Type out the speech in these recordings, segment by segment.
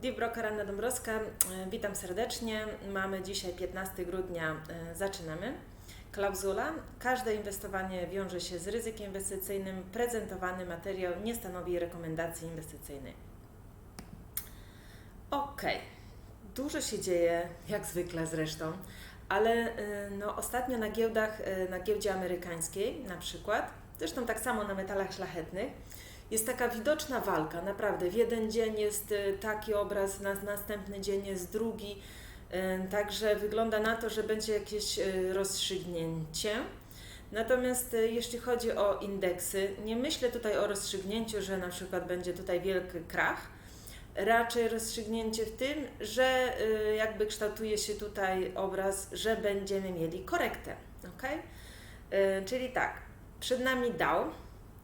Deep Broker Anna Dąbrowska, E, witam serdecznie. Mamy dzisiaj 15 grudnia, e, zaczynamy. Klauzula. Każde inwestowanie wiąże się z ryzykiem inwestycyjnym. Prezentowany materiał nie stanowi rekomendacji inwestycyjnej. Ok, dużo się dzieje, jak zwykle zresztą, ale e, no, ostatnio na giełdach, na giełdzie amerykańskiej na przykład, zresztą tak samo na metalach szlachetnych, jest taka widoczna walka, naprawdę. W jeden dzień jest y, taki obraz, na następny dzień jest drugi. Y, Także wygląda na to, że będzie jakieś y, rozstrzygnięcie. Natomiast jeśli chodzi o indeksy, nie myślę tutaj o rozstrzygnięciu, że na przykład będzie tutaj wielki krach. Raczej rozstrzygnięcie w tym, że jakby kształtuje się tutaj obraz, że będziemy mieli korektę. ok? Czyli tak, przed nami Dow,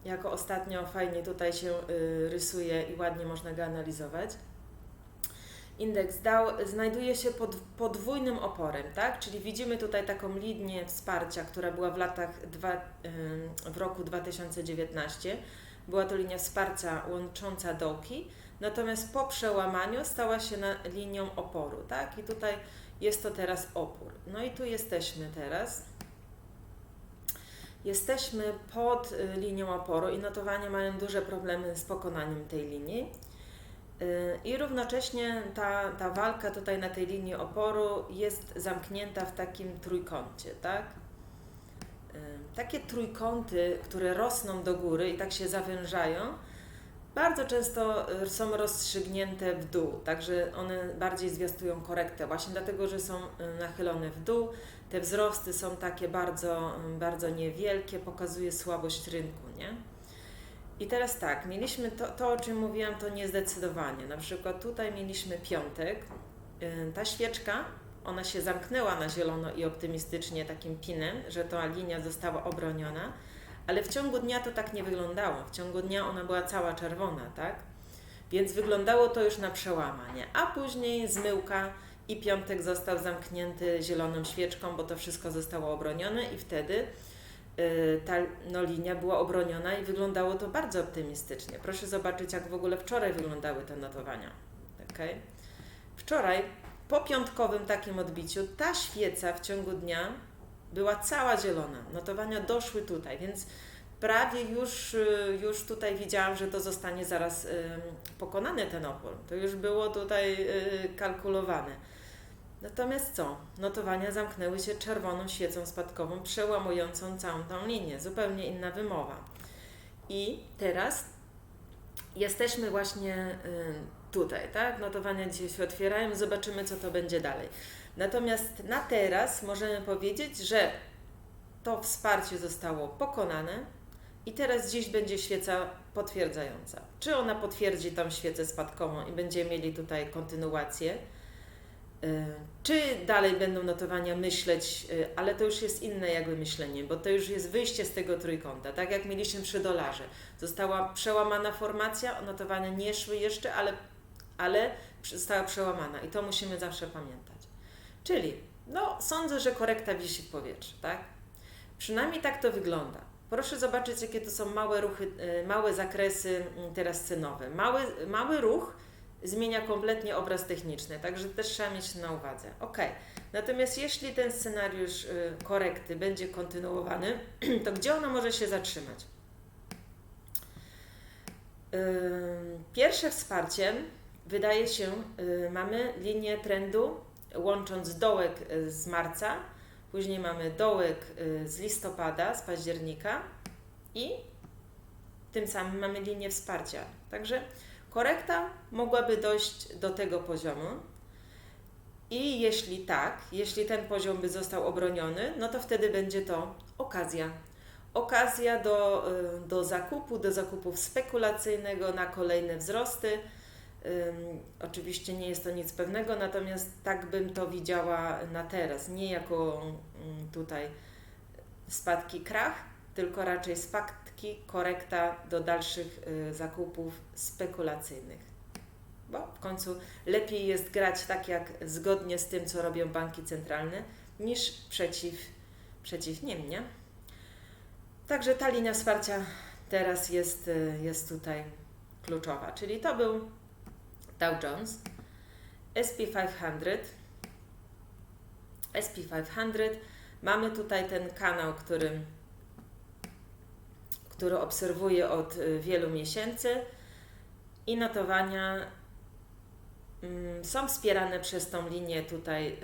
jako ostatnio fajnie tutaj się y, rysuje i ładnie można go analizować. Indeks Dow znajduje się pod podwójnym oporem, tak? Czyli widzimy tutaj taką linię wsparcia, która była w latach dwa, y, w roku 2019. Była to linia wsparcia łącząca dołki, natomiast po przełamaniu stała się linią oporu, tak? I tutaj jest to teraz opór. No i tu jesteśmy teraz. Jesteśmy pod y, linią oporu i notowania mają duże problemy z pokonaniem tej linii. Y, I równocześnie ta, ta walka tutaj na tej linii oporu jest zamknięta w takim trójkącie, tak? Y, Takie trójkąty, które rosną do góry i tak się zawężają, bardzo często y, są rozstrzygnięte w dół, także one bardziej zwiastują korektę, właśnie dlatego, że są y, nachylone w dół. Te wzrosty są takie bardzo, y, bardzo niewielkie, pokazuje słabość rynku, nie? I teraz tak, mieliśmy to, to, o czym mówiłam, to niezdecydowanie. Na przykład tutaj mieliśmy piątek, y, ta świeczka, ona się zamknęła na zielono i optymistycznie takim pinem, że ta linia została obroniona, ale w ciągu dnia to tak nie wyglądało. W ciągu dnia ona była cała czerwona, tak? Więc wyglądało to już na przełamanie. A później zmyłka i piątek został zamknięty zieloną świeczką, bo to wszystko zostało obronione i wtedy y, ta no, linia była obroniona i wyglądało to bardzo optymistycznie. Proszę zobaczyć, jak w ogóle wczoraj wyglądały te notowania. Okay? Wczoraj, po piątkowym takim odbiciu, ta świeca w ciągu dnia była cała zielona. Notowania doszły tutaj, więc prawie już, y, już tutaj widziałam, że to zostanie zaraz pokonany ten opór. To już było tutaj y, kalkulowane. Natomiast co? Notowania zamknęły się czerwoną świecą spadkową, przełamującą całą tą linię. Zupełnie inna wymowa. I teraz jesteśmy właśnie tutaj, tak? Notowania dzisiaj się otwierają, zobaczymy, co to będzie dalej. Natomiast na teraz możemy powiedzieć, że to wsparcie zostało pokonane i teraz dziś będzie świeca potwierdzająca. Czy ona potwierdzi tą świecę spadkową i będziemy mieli tutaj kontynuację, y, czy dalej będą notowania myśleć, y, ale to już jest inne jakby myślenie, bo to już jest wyjście z tego trójkąta, tak jak mieliśmy przy dolarze. Została przełamana formacja, notowania nie szły jeszcze, ale, ale została przełamana i to musimy zawsze pamiętać. Czyli, no, sądzę, że korekta wisi w powietrzu, tak? Przynajmniej tak to wygląda. Proszę zobaczyć, jakie to są małe ruchy, y, małe zakresy mm, teraz cenowe. Mały, mały ruch zmienia kompletnie obraz techniczny, także też trzeba mieć na uwadze. Ok, natomiast jeśli ten scenariusz y, korekty będzie kontynuowany, to gdzie ono może się zatrzymać? Ym, Pierwsze wsparcie wydaje się, y, mamy linię trendu łącząc dołek y, z marca, później mamy dołek y, z listopada, z października i tym samym mamy linię wsparcia. Także korekta mogłaby dojść do tego poziomu. I jeśli tak, jeśli ten poziom by został obroniony, no to wtedy będzie to okazja. Okazja do, do zakupu, do zakupów spekulacyjnego na kolejne wzrosty. Oczywiście nie jest to nic pewnego, natomiast tak bym to widziała na teraz. Nie jako ym, tutaj spadki krach, tylko raczej spadki korekta do dalszych y, zakupów spekulacyjnych. Bo w końcu lepiej jest grać tak jak zgodnie z tym, co robią banki centralne, niż przeciw, przeciw nim, nie? Także ta linia wsparcia teraz jest, y, jest tutaj kluczowa. Czyli to był Dow Jones. SP500. SP500. Mamy tutaj ten kanał, który, który obserwuję od y, wielu miesięcy i notowania mm, są wspierane przez tą linię tutaj y,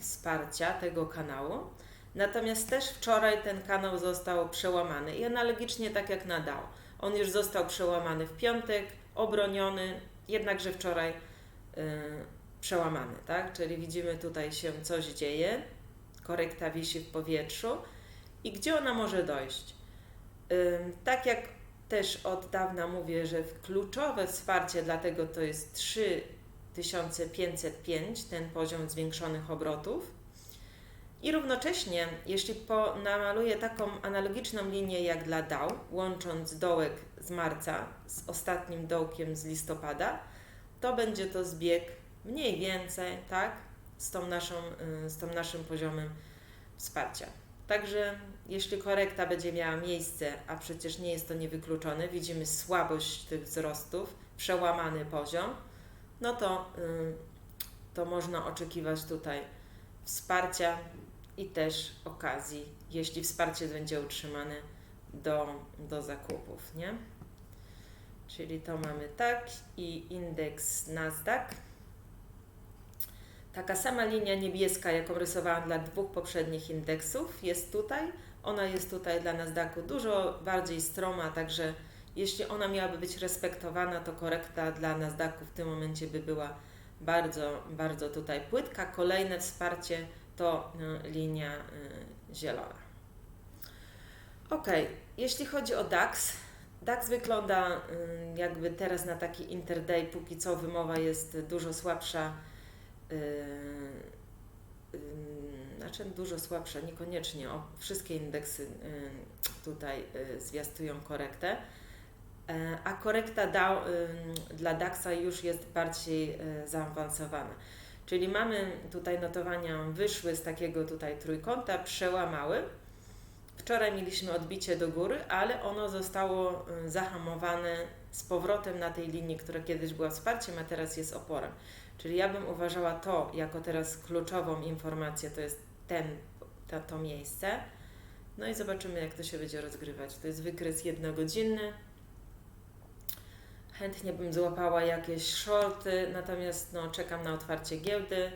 wsparcia tego kanału. Natomiast też wczoraj ten kanał został przełamany i analogicznie tak jak na DAO. On już został przełamany w piątek, obroniony, jednakże wczoraj y, przełamany, tak? Czyli widzimy tutaj się coś dzieje, korekta wisi w powietrzu i gdzie ona może dojść? Y, tak jak też od dawna mówię, że kluczowe wsparcie dlatego to jest 3505, ten poziom zwiększonych obrotów. I równocześnie, jeśli po, namaluję taką analogiczną linię jak dla DAO, łącząc dołek z marca z ostatnim dołkiem z listopada, to będzie to zbieg mniej więcej, tak, z, tą naszą, y, z tą naszym poziomem wsparcia. Także jeśli korekta będzie miała miejsce, a przecież nie jest to niewykluczone, widzimy słabość tych wzrostów, przełamany poziom, no to, y, to można oczekiwać tutaj wsparcia i też okazji, jeśli wsparcie będzie utrzymane do, do zakupów, nie? Czyli to mamy tak i indeks Nasdaq. Taka sama linia niebieska, jaką rysowałam dla dwóch poprzednich indeksów, jest tutaj. Ona jest tutaj dla Nasdaqu dużo bardziej stroma, także jeśli ona miałaby być respektowana, to korekta dla Nasdaqu w tym momencie by była bardzo, bardzo tutaj płytka. Kolejne wsparcie to y, linia y, zielona. Ok, jeśli chodzi o DAX, DAX wygląda y, jakby teraz na taki interday, póki co wymowa jest dużo słabsza, znaczy dużo słabsza, niekoniecznie, wszystkie indeksy tutaj zwiastują korektę, e, a korekta dla DAXa już jest bardziej zaawansowana. Czyli mamy tutaj notowania wyszły z takiego tutaj trójkąta, przełamały. Wczoraj mieliśmy odbicie do góry, ale ono zostało y, zahamowane z powrotem na tej linii, która kiedyś była wsparciem, a teraz jest oporem. Czyli ja bym uważała to jako teraz kluczową informację, to jest ten, to, to miejsce. No i zobaczymy, jak to się będzie rozgrywać. To jest wykres jednogodzinny. Chętnie bym złapała jakieś shorty, natomiast no, czekam na otwarcie giełdy.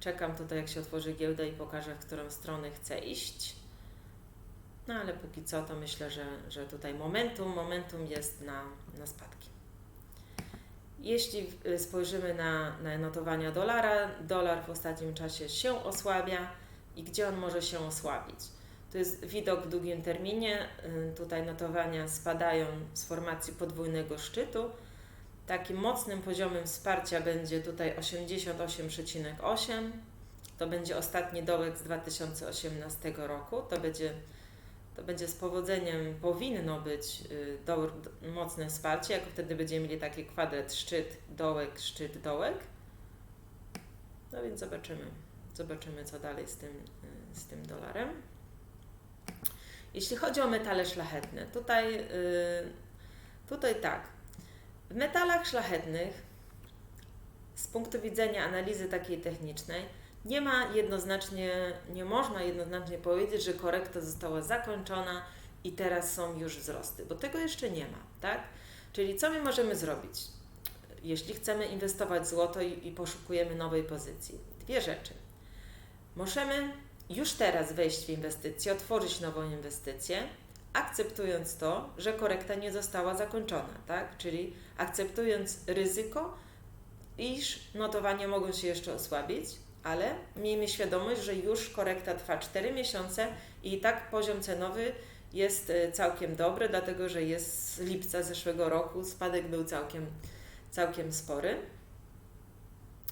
Czekam tutaj, jak się otworzy giełda i pokażę, w którą stronę chcę iść. No ale póki co, to myślę, że, że tutaj momentum, momentum jest na, na spadki. Jeśli y, spojrzymy na, na notowania dolara, dolar w ostatnim czasie się osłabia i gdzie on może się osłabić? To jest widok w długim terminie. Y, tutaj notowania spadają z formacji podwójnego szczytu Takim mocnym poziomem wsparcia będzie tutaj 88,8. To będzie ostatni dołek z 2018 roku. To będzie, to będzie z powodzeniem, powinno być y, do, mocne wsparcie, jako wtedy będziemy mieli taki kwadrat szczyt, dołek, szczyt, dołek. No więc zobaczymy, zobaczymy co dalej z tym, y, z tym dolarem. Jeśli chodzi o metale szlachetne, tutaj, yy, tutaj tak, w metalach szlachetnych, z punktu widzenia analizy takiej technicznej, nie ma jednoznacznie, nie można jednoznacznie powiedzieć, że korekta została zakończona i teraz są już wzrosty, bo tego jeszcze nie ma, tak? Czyli co my możemy zrobić, jeśli chcemy inwestować złoto i, i poszukujemy nowej pozycji? Dwie rzeczy. Możemy już teraz wejść w inwestycję, otworzyć nową inwestycję, akceptując to, że korekta nie została zakończona, tak? Czyli akceptując ryzyko, iż notowania mogą się jeszcze osłabić, ale miejmy świadomość, że już korekta trwa 4 miesiące i tak poziom cenowy jest e, całkiem dobry, dlatego że jest z lipca zeszłego roku, spadek był całkiem, całkiem spory.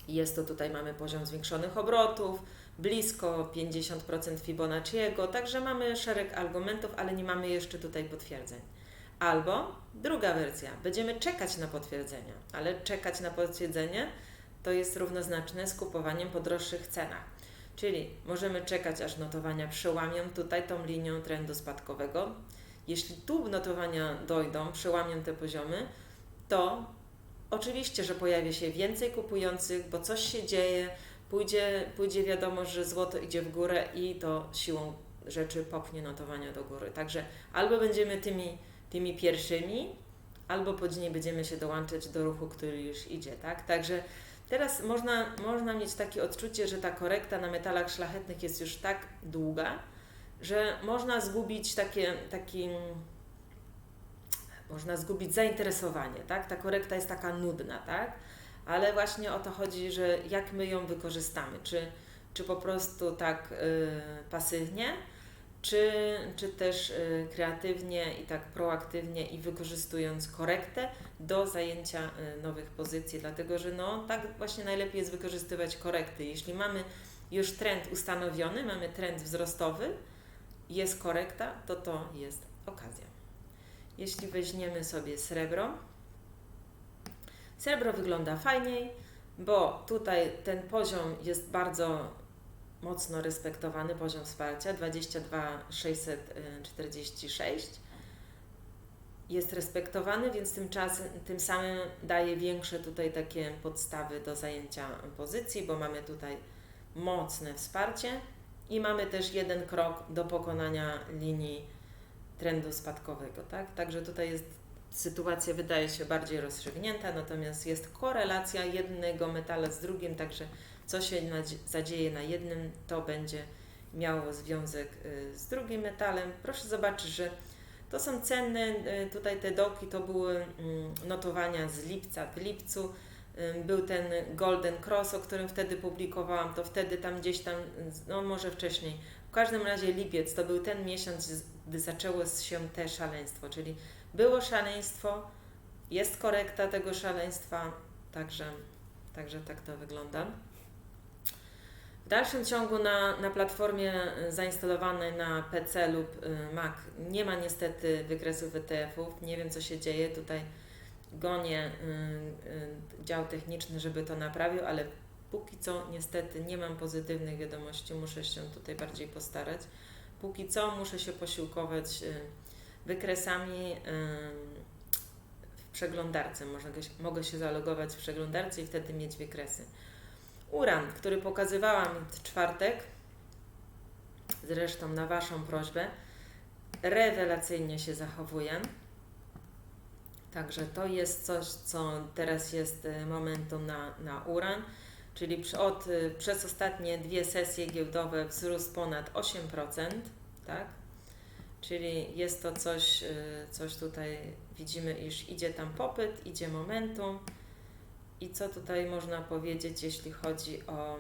Jest to tutaj, mamy poziom zwiększonych obrotów, blisko 50% Fibonacciego, także mamy szereg argumentów, ale nie mamy jeszcze tutaj potwierdzeń. Albo druga wersja, będziemy czekać na potwierdzenia, ale czekać na potwierdzenie to jest równoznaczne z kupowaniem po droższych cenach. Czyli możemy czekać, aż notowania przełamią tutaj tą linią trendu spadkowego. Jeśli tu notowania dojdą, przełamią te poziomy, to Oczywiście, że pojawia się więcej kupujących, bo coś się dzieje, pójdzie, pójdzie wiadomo, że złoto idzie w górę i to siłą rzeczy popchnie notowania do góry. Także albo będziemy tymi, tymi pierwszymi, albo później będziemy się dołączać do ruchu, który już idzie, tak? Także teraz można, można mieć takie odczucie, że ta korekta na metalach szlachetnych jest już tak długa, że można zgubić takie, taki, można zgubić zainteresowanie, tak? Ta korekta jest taka nudna, tak? Ale właśnie o to chodzi, że jak my ją wykorzystamy, czy, czy po prostu tak y, pasywnie, czy, czy też y, kreatywnie i tak proaktywnie i wykorzystując korektę do zajęcia y, nowych pozycji, dlatego że no tak właśnie najlepiej jest wykorzystywać korekty. Jeśli mamy już trend ustanowiony, mamy trend wzrostowy, jest korekta, to to jest okazja. Jeśli weźmiemy sobie srebro, srebro wygląda fajniej, bo tutaj ten poziom jest bardzo mocno respektowany poziom wsparcia 22 646 jest respektowany, więc tym, czasem, tym samym daje większe tutaj takie podstawy do zajęcia pozycji, bo mamy tutaj mocne wsparcie i mamy też jeden krok do pokonania linii trendu spadkowego, tak? Także tutaj jest sytuacja wydaje się bardziej rozstrzygnięta, natomiast jest korelacja jednego metala z drugim, także co się zadzieje na jednym, to będzie miało związek y, z drugim metalem. Proszę zobaczyć, że to są cenne, y, tutaj te doki to były mm, notowania z lipca. W lipcu y, był ten Golden Cross, o którym wtedy publikowałam, to wtedy tam gdzieś tam, no może wcześniej. W każdym razie lipiec to był ten miesiąc, gdy zaczęło się te szaleństwo, czyli było szaleństwo, jest korekta tego szaleństwa, także, także tak to wygląda. W dalszym ciągu na, na platformie zainstalowanej na PC lub y, Mac nie ma niestety wykresów ETF-ów. Nie wiem, co się dzieje. Tutaj gonię y, y, dział techniczny, żeby to naprawił, ale póki co niestety nie mam pozytywnych wiadomości. Muszę się tutaj bardziej postarać. Póki co muszę się posiłkować wykresami w przeglądarce. Mogę, się zalogować w przeglądarce i wtedy mieć wykresy. Uran, który pokazywałam w czwartek, zresztą na Waszą prośbę, rewelacyjnie się zachowuje. Także to jest coś, co teraz jest y, momentum na, na uran, czyli od, y, przez ostatnie dwie sesje giełdowe wzrósł ponad 8%, tak? Czyli jest to coś, y, coś tutaj widzimy, iż idzie tam popyt, idzie momentum. I co tutaj można powiedzieć, jeśli chodzi o,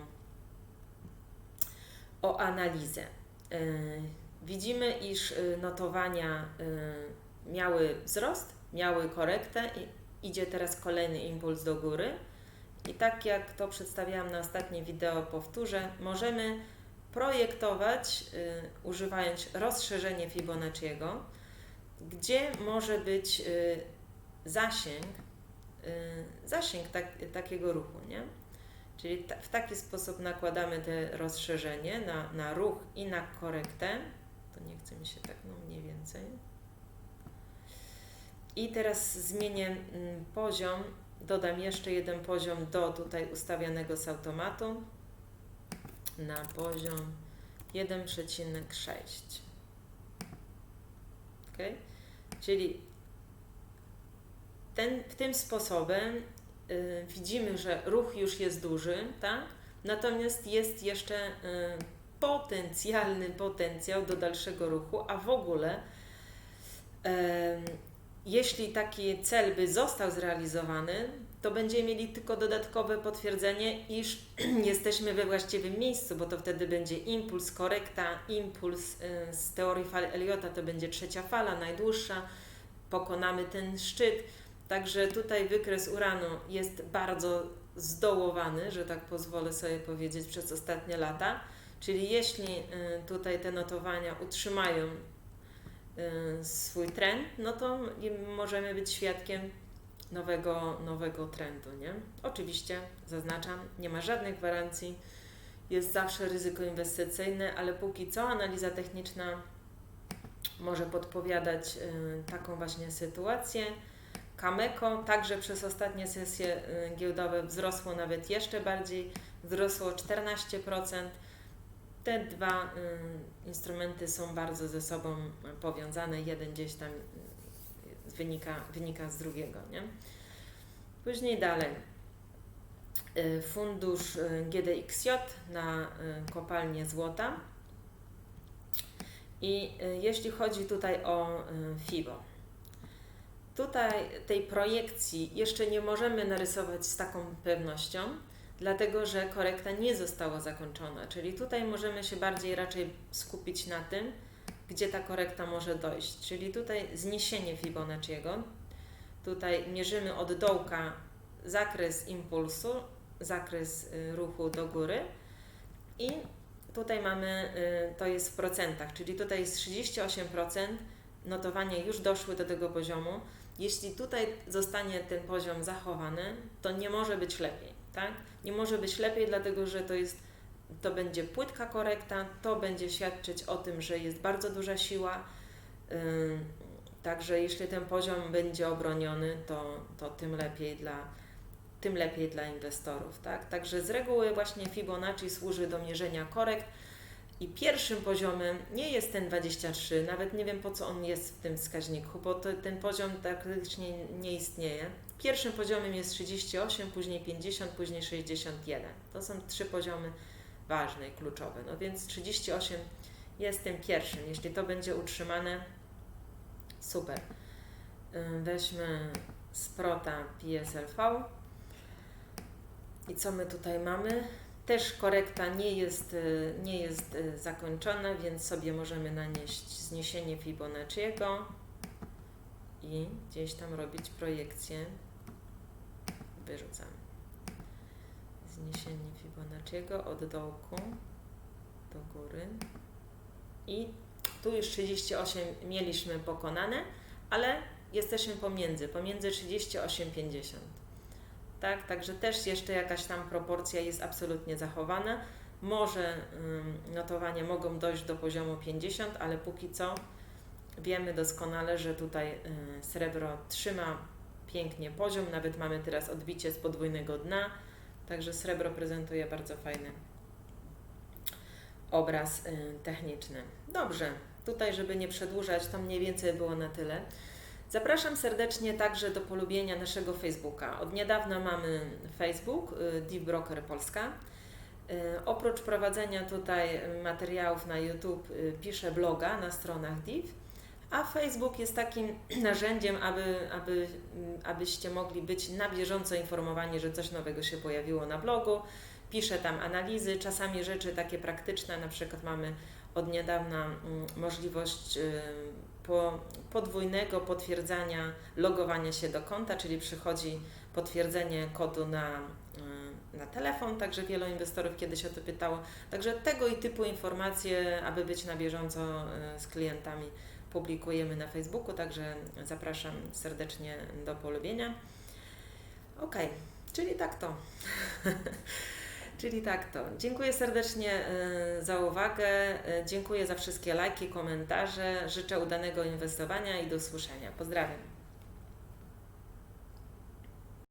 o analizę? Yy, widzimy, iż y, notowania miały wzrost, miały korektę idzie teraz kolejny impuls do góry. I tak jak to przedstawiałam na ostatnim wideo, powtórzę, możemy projektować, yy, używając rozszerzenie Fibonacciego, gdzie może być zasięg Y, zasięg tak, takiego ruchu, nie? Czyli ta, w taki sposób nakładamy te rozszerzenie na, na ruch i na korektę. To nie chce mi się tak, no mniej więcej. I teraz zmienię mm, poziom, dodam jeszcze jeden poziom do tutaj ustawianego z automatu na poziom 1,6. Ok? Czyli ten, tym sposobem y, widzimy, że ruch już jest duży, tak? natomiast jest jeszcze y, potencjalny potencjał do dalszego ruchu, a w ogóle y, jeśli taki cel by został zrealizowany, to będziemy mieli tylko dodatkowe potwierdzenie, iż jesteśmy we właściwym miejscu, bo to wtedy będzie impuls, korekta, impuls y, z teorii fal Eliota, to będzie trzecia fala, najdłuższa, pokonamy ten szczyt Także tutaj wykres uranu jest bardzo zdołowany, że tak pozwolę sobie powiedzieć, przez ostatnie lata. Czyli jeśli y, tutaj te notowania utrzymają y, swój trend, no to możemy być świadkiem nowego, nowego trendu. Nie? Oczywiście, zaznaczam, nie ma żadnej gwarancji, jest zawsze ryzyko inwestycyjne, ale póki co analiza techniczna może podpowiadać y, taką właśnie sytuację Cameco także przez ostatnie sesje y, giełdowe wzrosło nawet jeszcze bardziej, wzrosło 14%. Te dwa y, instrumenty są bardzo ze sobą powiązane, jeden gdzieś tam wynika, wynika z drugiego. Nie? Później dalej. Y, Fundusz y, GDXJ na y, kopalnię złota. I jeśli chodzi tutaj o FIBO, tutaj tej projekcji jeszcze nie możemy narysować z taką pewnością, dlatego że korekta nie została zakończona. Czyli tutaj możemy się bardziej raczej skupić na tym, gdzie ta korekta może dojść. Czyli tutaj zniesienie Fibonacciego. Tutaj mierzymy od dołka zakres impulsu, zakres y, ruchu do góry i tutaj mamy, y, to jest w procentach, czyli tutaj jest 38%, notowania już doszły do tego poziomu. Jeśli tutaj zostanie ten poziom zachowany, to nie może być lepiej, tak? Nie może być lepiej, dlatego że to jest, to będzie płytka korekta, to będzie świadczyć o tym, że jest bardzo duża siła. Także jeśli ten poziom będzie obroniony, to, to tym lepiej dla tym lepiej dla inwestorów, tak? Także z reguły właśnie Fibonacci służy do mierzenia korekt i pierwszym poziomem nie jest ten 23, nawet nie wiem po co on jest w tym wskaźniku, bo to, ten poziom praktycznie nie istnieje. Pierwszym poziomem jest 38, później 50, później 61. To są trzy poziomy ważne i kluczowe. No więc 38 jest tym pierwszym. Jeśli to będzie utrzymane, super. Weźmy Sprota PSLV. I co my tutaj mamy? Też korekta nie jest, y, nie jest y, zakończona, więc sobie możemy nanieść zniesienie Fibonacciego i gdzieś tam robić projekcję. Wyrzucam. Zniesienie Fibonacciego od dołku do góry. I tu już 38 mieliśmy pokonane, ale jesteśmy pomiędzy, pomiędzy 38 50 tak? Także też jeszcze jakaś tam proporcja jest absolutnie zachowana. Może ym, notowania mogą dojść do poziomu 50, ale póki co wiemy doskonale, że tutaj y, srebro trzyma pięknie poziom, nawet mamy teraz odbicie z podwójnego dna, także srebro prezentuje bardzo fajny obraz y, techniczny. Dobrze, tutaj żeby nie przedłużać, to mniej więcej było na tyle. Zapraszam serdecznie także do polubienia naszego Facebooka. Od niedawna mamy Facebook y, Deep Broker Polska. Y, Oprócz prowadzenia tutaj materiałów na YouTube, piszę bloga na stronach Div, a Facebook jest takim narzędziem, aby, aby, mm, abyście mogli być na bieżąco informowani, że coś nowego się pojawiło na blogu. Piszę tam analizy, czasami rzeczy takie praktyczne, na przykład mamy od niedawna mm, możliwość y, po, podwójnego potwierdzania logowania się do konta, czyli przychodzi potwierdzenie kodu na, y, na telefon, także wielu inwestorów kiedyś o to pytało. Także tego i typu informacje, aby być na bieżąco y, z klientami, publikujemy na Facebooku, także zapraszam serdecznie do polubienia. Ok, czyli tak to. Czyli tak to. Dziękuję serdecznie y, za uwagę. Y, Dziękuję za wszystkie lajki, komentarze. Życzę udanego inwestowania i do usłyszenia. Pozdrawiam.